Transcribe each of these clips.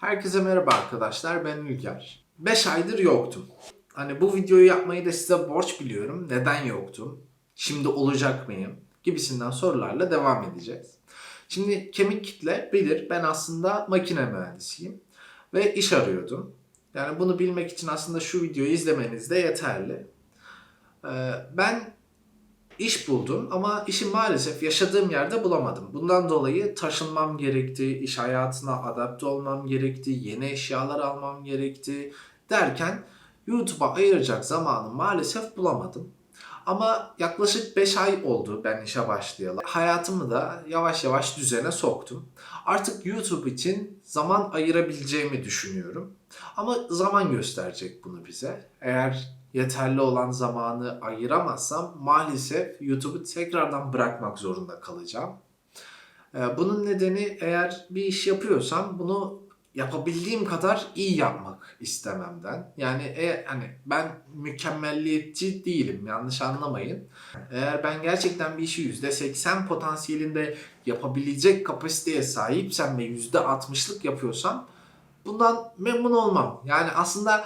Herkese merhaba arkadaşlar ben Ülker. 5 aydır yoktum. Hani bu videoyu yapmayı da size borç biliyorum. Neden yoktum? Şimdi olacak mıyım? Gibisinden sorularla devam edeceğiz. Şimdi kemik kitle bilir ben aslında makine mühendisiyim. Ve iş arıyordum. Yani bunu bilmek için aslında şu videoyu izlemeniz de yeterli. Ee, ben iş buldum ama işi maalesef yaşadığım yerde bulamadım. Bundan dolayı taşınmam gerekti, iş hayatına adapte olmam gerekti, yeni eşyalar almam gerekti derken YouTube'a ayıracak zamanı maalesef bulamadım. Ama yaklaşık 5 ay oldu ben işe başlayalı. Hayatımı da yavaş yavaş düzene soktum. Artık YouTube için zaman ayırabileceğimi düşünüyorum. Ama zaman gösterecek bunu bize. Eğer yeterli olan zamanı ayıramazsam maalesef YouTube'u tekrardan bırakmak zorunda kalacağım. Ee, Bunun nedeni eğer bir iş yapıyorsam bunu yapabildiğim kadar iyi yapmak istememden. Yani e, hani ben mükemmelliyetçi değilim yanlış anlamayın. Eğer ben gerçekten bir işi %80 potansiyelinde yapabilecek kapasiteye sahipsem ve %60'lık yapıyorsam bundan memnun olmam. Yani aslında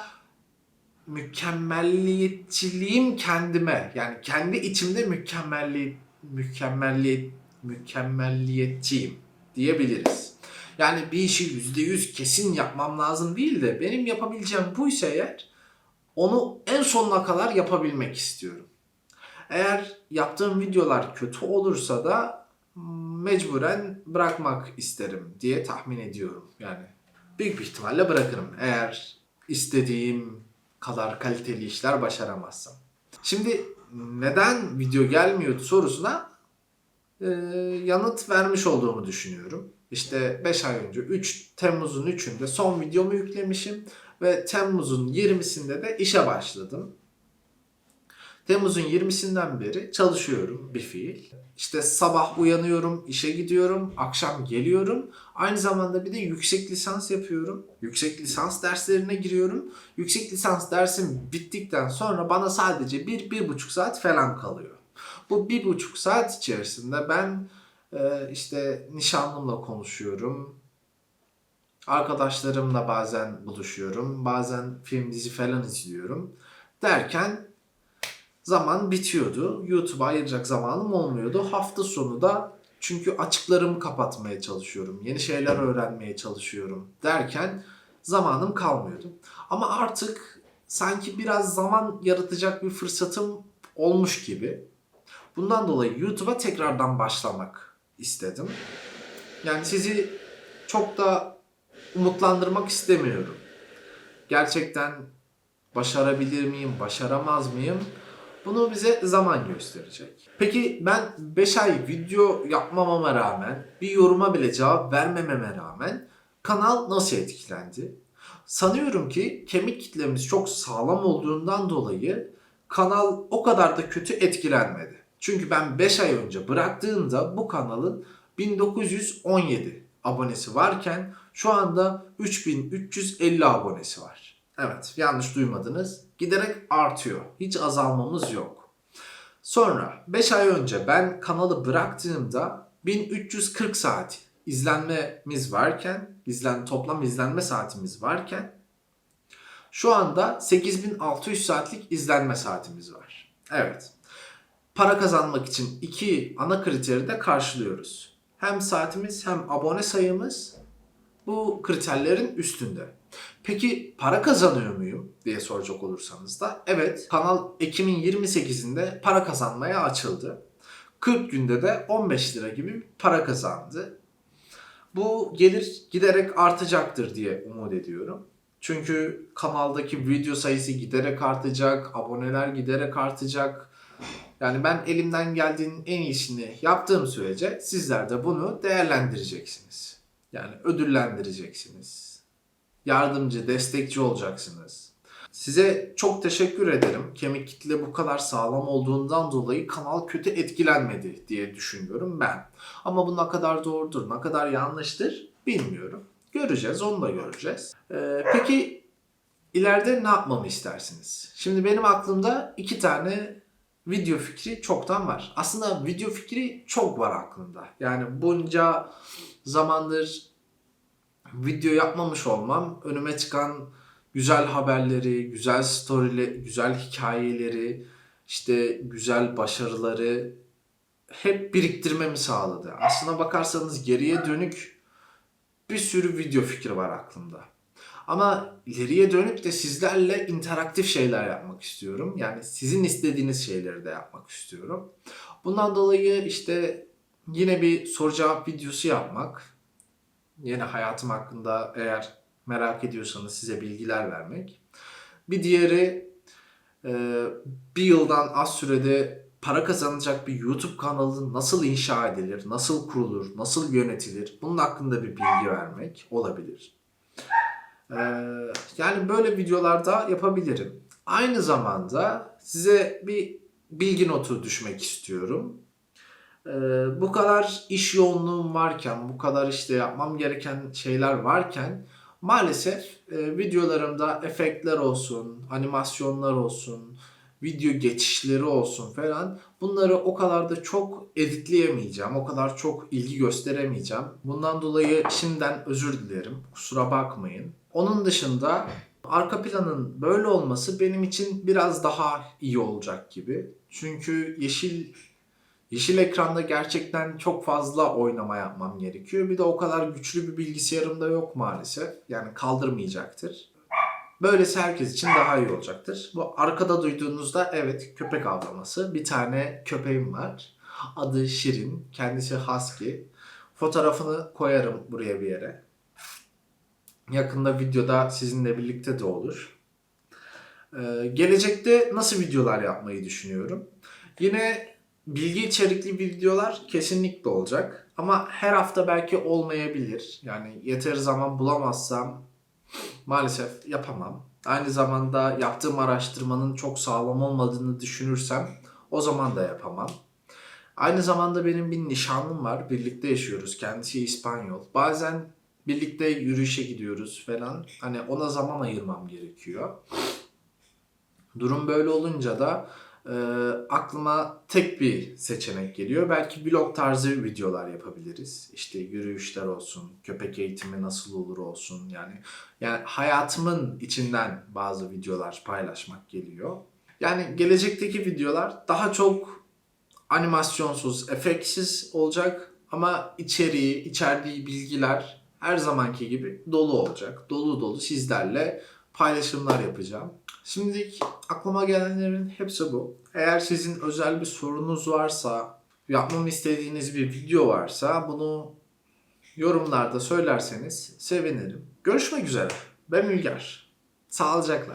mükemmelliyetçiliğim kendime yani kendi içimde mükemmelli mükemmelliyet mükemmelliyetçiyim diyebiliriz. Yani bir işi yüzde yüz kesin yapmam lazım değil de benim yapabileceğim buysa eğer onu en sonuna kadar yapabilmek istiyorum. Eğer yaptığım videolar kötü olursa da mecburen bırakmak isterim diye tahmin ediyorum. Yani büyük bir ihtimalle bırakırım eğer istediğim kadar kaliteli işler başaramazsam. Şimdi neden video gelmiyordu sorusuna e, yanıt vermiş olduğumu düşünüyorum. İşte 5 ay önce 3 Temmuz'un 3'ünde son videomu yüklemişim ve Temmuz'un 20'sinde de işe başladım. Temmuz'un 20'sinden beri çalışıyorum bir fiil. İşte sabah uyanıyorum, işe gidiyorum, akşam geliyorum. Aynı zamanda bir de yüksek lisans yapıyorum. Yüksek lisans derslerine giriyorum. Yüksek lisans dersim bittikten sonra bana sadece bir, bir buçuk saat falan kalıyor. Bu bir buçuk saat içerisinde ben e, işte nişanlımla konuşuyorum. Arkadaşlarımla bazen buluşuyorum. Bazen film dizi falan izliyorum. Derken zaman bitiyordu. YouTube'a ayıracak zamanım olmuyordu. Hafta sonu da çünkü açıklarımı kapatmaya çalışıyorum. Yeni şeyler öğrenmeye çalışıyorum derken zamanım kalmıyordu. Ama artık sanki biraz zaman yaratacak bir fırsatım olmuş gibi. Bundan dolayı YouTube'a tekrardan başlamak istedim. Yani sizi çok da umutlandırmak istemiyorum. Gerçekten başarabilir miyim, başaramaz mıyım? Bunu bize zaman gösterecek. Peki ben 5 ay video yapmamama rağmen, bir yoruma bile cevap vermememe rağmen kanal nasıl etkilendi? Sanıyorum ki kemik kitlemiz çok sağlam olduğundan dolayı kanal o kadar da kötü etkilenmedi. Çünkü ben 5 ay önce bıraktığımda bu kanalın 1917 abonesi varken şu anda 3350 abonesi var. Evet yanlış duymadınız. Giderek artıyor. Hiç azalmamız yok. Sonra 5 ay önce ben kanalı bıraktığımda 1340 saat izlenmemiz varken, izlen toplam izlenme saatimiz varken şu anda 8600 saatlik izlenme saatimiz var. Evet. Para kazanmak için iki ana kriteri de karşılıyoruz. Hem saatimiz hem abone sayımız bu kriterlerin üstünde. Peki para kazanıyor muyum diye soracak olursanız da evet kanal Ekim'in 28'inde para kazanmaya açıldı. 40 günde de 15 lira gibi para kazandı. Bu gelir giderek artacaktır diye umut ediyorum. Çünkü kanaldaki video sayısı giderek artacak, aboneler giderek artacak. Yani ben elimden geldiğinin en iyisini yaptığım sürece sizler de bunu değerlendireceksiniz. Yani ödüllendireceksiniz. Yardımcı, destekçi olacaksınız. Size çok teşekkür ederim. Kemik kitle bu kadar sağlam olduğundan dolayı kanal kötü etkilenmedi diye düşünüyorum ben. Ama bu ne kadar doğrudur, ne kadar yanlıştır bilmiyorum. Göreceğiz, onu da göreceğiz. Ee, peki ileride ne yapmamı istersiniz? Şimdi benim aklımda iki tane video fikri çoktan var. Aslında video fikri çok var aklımda. Yani bunca zamandır video yapmamış olmam önüme çıkan güzel haberleri, güzel storyleri, güzel hikayeleri, işte güzel başarıları hep biriktirmemi sağladı. Aslına bakarsanız geriye dönük bir sürü video fikri var aklımda. Ama ileriye dönük de sizlerle interaktif şeyler yapmak istiyorum. Yani sizin istediğiniz şeyleri de yapmak istiyorum. Bundan dolayı işte yine bir soru cevap videosu yapmak, yine hayatım hakkında eğer merak ediyorsanız size bilgiler vermek. Bir diğeri e, bir yıldan az sürede para kazanacak bir YouTube kanalı nasıl inşa edilir, nasıl kurulur, nasıl yönetilir bunun hakkında bir bilgi vermek olabilir. E, yani böyle videolarda yapabilirim. Aynı zamanda size bir bilgi notu düşmek istiyorum. Ee, bu kadar iş yoğunluğum varken, bu kadar işte yapmam gereken şeyler varken maalesef e, videolarımda efektler olsun, animasyonlar olsun, video geçişleri olsun falan bunları o kadar da çok editleyemeyeceğim. O kadar çok ilgi gösteremeyeceğim. Bundan dolayı şimdiden özür dilerim. Kusura bakmayın. Onun dışında arka planın böyle olması benim için biraz daha iyi olacak gibi. Çünkü yeşil Yeşil ekranda gerçekten çok fazla oynama yapmam gerekiyor. Bir de o kadar güçlü bir bilgisayarım da yok maalesef. Yani kaldırmayacaktır. Böylesi herkes için daha iyi olacaktır. Bu arkada duyduğunuzda evet köpek avlaması. Bir tane köpeğim var. Adı Şirin. Kendisi Husky. Fotoğrafını koyarım buraya bir yere. Yakında videoda sizinle birlikte de olur. Ee, gelecekte nasıl videolar yapmayı düşünüyorum? Yine bilgi içerikli videolar kesinlikle olacak. Ama her hafta belki olmayabilir. Yani yeteri zaman bulamazsam maalesef yapamam. Aynı zamanda yaptığım araştırmanın çok sağlam olmadığını düşünürsem o zaman da yapamam. Aynı zamanda benim bir nişanlım var. Birlikte yaşıyoruz. Kendisi İspanyol. Bazen birlikte yürüyüşe gidiyoruz falan. Hani ona zaman ayırmam gerekiyor. Durum böyle olunca da e, aklıma tek bir seçenek geliyor. Belki vlog tarzı videolar yapabiliriz. İşte yürüyüşler olsun, köpek eğitimi nasıl olur olsun. Yani yani hayatımın içinden bazı videolar paylaşmak geliyor. Yani gelecekteki videolar daha çok animasyonsuz, efektsiz olacak ama içeriği, içerdiği bilgiler her zamanki gibi dolu olacak. Dolu dolu sizlerle paylaşımlar yapacağım. Şimdilik aklıma gelenlerin hepsi bu. Eğer sizin özel bir sorunuz varsa, yapmamı istediğiniz bir video varsa bunu yorumlarda söylerseniz sevinirim. Görüşmek üzere. Ben Ülger. Sağlıcakla.